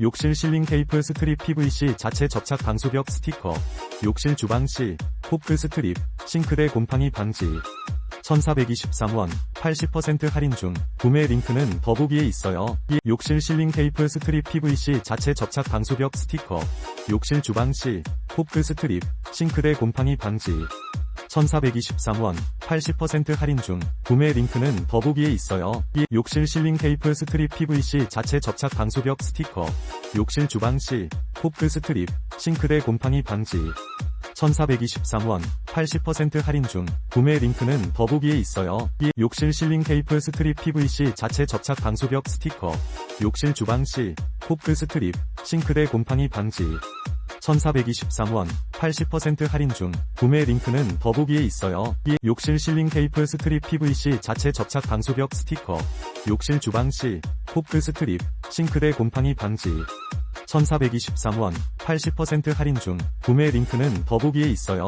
욕실 실링 테이프 스트립 PVC 자체 접착 방수벽 스티커, 욕실 주방시, 호크 스트립, 싱크대 곰팡이 방지. 1423원, 80% 할인 중, 구매 링크는 더보기에 있어요. 이 욕실 실링 테이프 스트립 PVC 자체 접착 방수벽 스티커, 욕실 주방시, 호크 스트립, 싱크대 곰팡이 방지. 1423원, 80% 할인 중, 구매 링크는 더보기에 있어요. 이 욕실 실링 테이프 스트립 PVC 자체 접착 방수벽 스티커, 욕실 주방시, 호크 스트립, 싱크대 곰팡이 방지. 1423원, 80% 할인 중, 구매 링크는 더보기에 있어요. 이 욕실 실링 테이프 스트립 PVC 자체 접착 방수벽 스티커, 욕실 주방시, 호크 스트립, 싱크대 곰팡이 방지. 1423원, 80% 할인 중, 구매 링크는 더보기에 있어요. 이 욕실 실링 테이프 스트립 PVC 자체 접착 방수벽 스티커, 욕실 주방시, 호크 스트립, 싱크대 곰팡이 방지. 1423원, 80% 할인 중, 구매 링크는 더보기에 있어요.